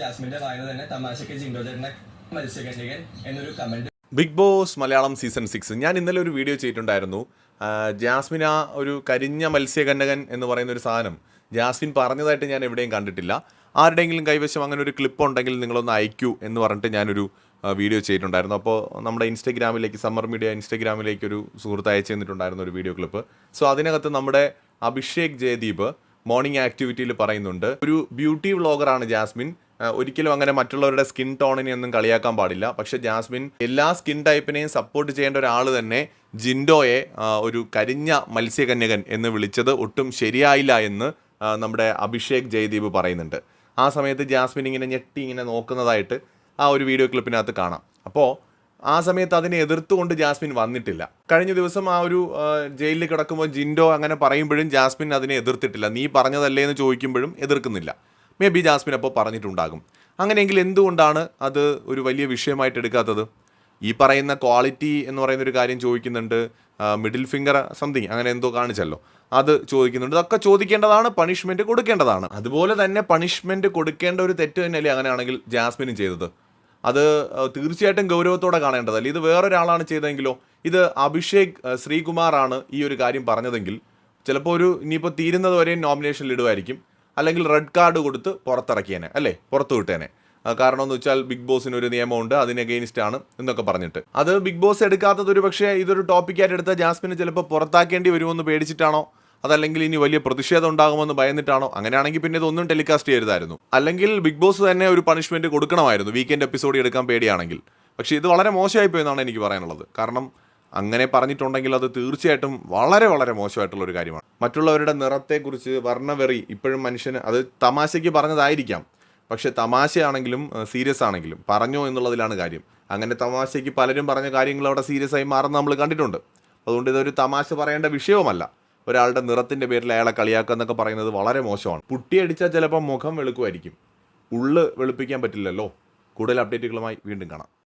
ജാസ്മിന്റെ വായന തന്നെ തമാശക്ക് ജിൻഡോ മത്സ്യകന്യകൻ എന്നൊരു comment Bigg Boss Malayalam season six. ഞാൻ ഇന്നലെ ഒരു വീഡിയോ ചെയ്തിട്ടുണ്ടായിരുന്നു. ജാസ്മിന ആ ഒരു കരിഞ്ഞ മത്സ്യകന്യകൻ എന്ന് പറയുന്ന ഒരു സാധനം. ജാസ്മിൻ പറഞ്ഞതായിട്ട് ഞാൻ എവിടെയും കണ്ടിട്ടില്ല. ആരുടെയെങ്കിലും കൈവശം അങ്ങനെ ഒരു ക്ലിപ്പ് ഉണ്ടെങ്കിൽ നിങ്ങളൊന്ന് അയക്കൂ എന്ന് പറഞ്ഞിട്ട് ഞാനൊരു വീഡിയോ ചെയ്തിട്ടുണ്ടായിരുന്നു. അപ്പോൾ നമ്മുടെ ഇൻസ്റ്റഗ്രാമിലേക്ക് സമ്മർ മീഡിയ ഇൻസ്റ്റഗ്രാമിലേക്ക് ഒരു സുഹൃത്ത് അയച്ചു തന്നിട്ടുണ്ടായിരുന്നു ഒരു വീഡിയോ ക്ലിപ്പ് സോ അതിനകത്ത് നമ്മുടെ അഭിഷേക് ജയദീപ് മോർണിംഗ് ആക്ടിവിറ്റിയിൽ പറയുന്നുണ്ട്. ഒരു ബ്യൂട്ടി വ്ളോഗറാണ് ജാസ്മിൻ. ഒരിക്കലും അങ്ങനെ മറ്റുള്ളവരുടെ സ്കിൻ ടോണിനെ ഒന്നും കളിയാക്കാൻ പാടില്ല. പക്ഷെ ജാസ്മിൻ എല്ലാ സ്കിൻ ടൈപ്പിനെയും സപ്പോർട്ട് ചെയ്യേണ്ട ഒരാൾ തന്നെ ജിൻഡോയെ ഒരു കരിഞ്ഞ മത്സ്യകന്യകൻ എന്ന് വിളിച്ചത് ഒട്ടും ശരിയായില്ല എന്ന് നമ്മുടെ അഭിഷേക് ജയദീപ് പറയുന്നുണ്ട്. ആ സമയത്ത് ജാസ്മിൻ ഇങ്ങനെ ഞെട്ടി ഇങ്ങനെ നോക്കുന്നതായിട്ട് ആ ഒരു വീഡിയോ ക്ലിപ്പിനകത്ത് കാണാം. അപ്പോൾ ആ സമയത്ത് അതിനെ എതിർത്തുകൊണ്ട് ജാസ്മിൻ വന്നിട്ടില്ല. കഴിഞ്ഞ ദിവസം ആ ഒരു ജയിലിൽ കിടക്കുമ്പോൾ ജിൻഡോ അങ്ങനെ പറയുമ്പോഴും ജാസ്മിൻ അതിനെ എതിർത്തിട്ടില്ല. നീ പറഞ്ഞതല്ലേ എന്ന് ചോദിക്കുമ്പോഴും എതിർക്കുന്നില്ല. മേ ബി ജാസ്മിൻ അപ്പോൾ പറഞ്ഞിട്ടുണ്ടാകും. അങ്ങനെയെങ്കിൽ എന്തുകൊണ്ടാണ് അത് ഒരു വലിയ വിഷയമായിട്ട് എടുക്കാത്തത്? ഈ പറയുന്ന ക്വാളിറ്റി എന്ന് പറയുന്ന ഒരു കാര്യം ചോദിക്കുന്നുണ്ട് മിഡിൽ ഫിംഗർ സംതിങ് അങ്ങനെ എന്തോ കാണിച്ചല്ലോ. അത് ചോദിക്കുന്നുണ്ട്. ഇതൊക്കെ ചോദിക്കേണ്ടതാണ് പണിഷ്മെന്റ് കൊടുക്കേണ്ടതാണ്. അതുപോലെ തന്നെ പണിഷ്മെന്റ് കൊടുക്കേണ്ട ഒരു തെറ്റ് തന്നെയല്ലേ അങ്ങനെയാണെങ്കിൽ ജാസ്മിനും ചെയ്തത്. അത് തീർച്ചയായിട്ടും ഗൗരവത്തോടെ കാണേണ്ടതല്ല. ഇത് വേറൊരാളാണ് ചെയ്തതെങ്കിലോ? ഇത് അഭിഷേക് ശ്രീകുമാറാണ് ഈ ഒരു കാര്യം പറഞ്ഞതെങ്കിൽ ചിലപ്പോൾ ഒരു ഇനിയിപ്പോൾ തീരുന്നത് വരെയും നോമിനേഷനിൽ ഇടുമായിരിക്കും. അല്ലെങ്കിൽ റെഡ് കാർഡ് കൊടുത്ത് പുറത്തിറക്കിയേനെ അല്ലേ? പുറത്തു വിട്ടേനെ. കാരണം എന്ന് വെച്ചാൽ ബിഗ് ബോസിന് ഒരു നിയമമുണ്ട് അതിന് അഗെയിൻസ്റ്റ് ആണ് എന്നൊക്കെ പറഞ്ഞിട്ട്. അത് ബിഗ് ബോസ് എടുക്കാത്തത് ഒരു പക്ഷേ ഇതൊരു ടോപ്പിക്കായിട്ട് എടുത്ത ജാസ്മിന് ചിലപ്പോൾ പുറത്താക്കേണ്ടി വരുമെന്ന് പേടിച്ചിട്ടാണോ? അതല്ലെങ്കിൽ ഇനി വലിയ പ്രതിഷേധം ഉണ്ടാകുമെന്ന് ഭയന്നിട്ടാണോ? അങ്ങനെയാണെങ്കിൽ പിന്നെ ഇതൊന്നും ടെലികാസ്റ്റ് ചെയ്യരുതായിരുന്നു. അല്ലെങ്കിൽ ബിഗ് ബോസ് തന്നെ ഒരു പണിഷ്മെന്റ് കൊടുക്കണമായിരുന്നു വീക്കെൻഡ് എപ്പിസോഡ് എടുക്കാൻ പേടിയാണെങ്കിൽ. പക്ഷേ ഇത് വളരെ മോശമായി പോയെന്നാണ് എനിക്ക് പറയാനുള്ളത്. കാരണം അങ്ങനെ പറഞ്ഞിട്ടുണ്ടെങ്കിൽ അത് തീർച്ചയായിട്ടും വളരെ വളരെ മോശമായിട്ടുള്ള ഒരു കാര്യമാണ്. മറ്റുള്ളവരുടെ നിറത്തെക്കുറിച്ച് വർണവെറി ഇപ്പോഴും മനുഷ്യന് അത് തമാശയ്ക്ക് പറഞ്ഞതായിരിക്കാം. പക്ഷെ തമാശയാണെങ്കിലും സീരിയസ് ആണെങ്കിലും പറഞ്ഞോ എന്നുള്ളതിലാണ് കാര്യം. അങ്ങനെ തമാശയ്ക്ക് പലരും പറഞ്ഞ കാര്യങ്ങൾ അവിടെ സീരിയസ് ആയി മാറുന്ന നമ്മൾ കണ്ടിട്ടുണ്ട്. അതുകൊണ്ട് ഇതൊരു തമാശ പറയേണ്ട വിഷയവുമല്ല ഒരാളുടെ നിറത്തിന്റെ പേരിൽ അയാളെ കളിയാക്കുക എന്നൊക്കെ പറയുന്നത് വളരെ മോശമാണ്. പുട്ടിയടിച്ചാൽ ചിലപ്പോൾ മുഖം വെളുക്കുമായിരിക്കും. ഉള്ള് വെളുപ്പിക്കാൻ പറ്റില്ലല്ലോ. കൂടുതൽ അപ്ഡേറ്റുകളുമായി വീണ്ടും കാണാം.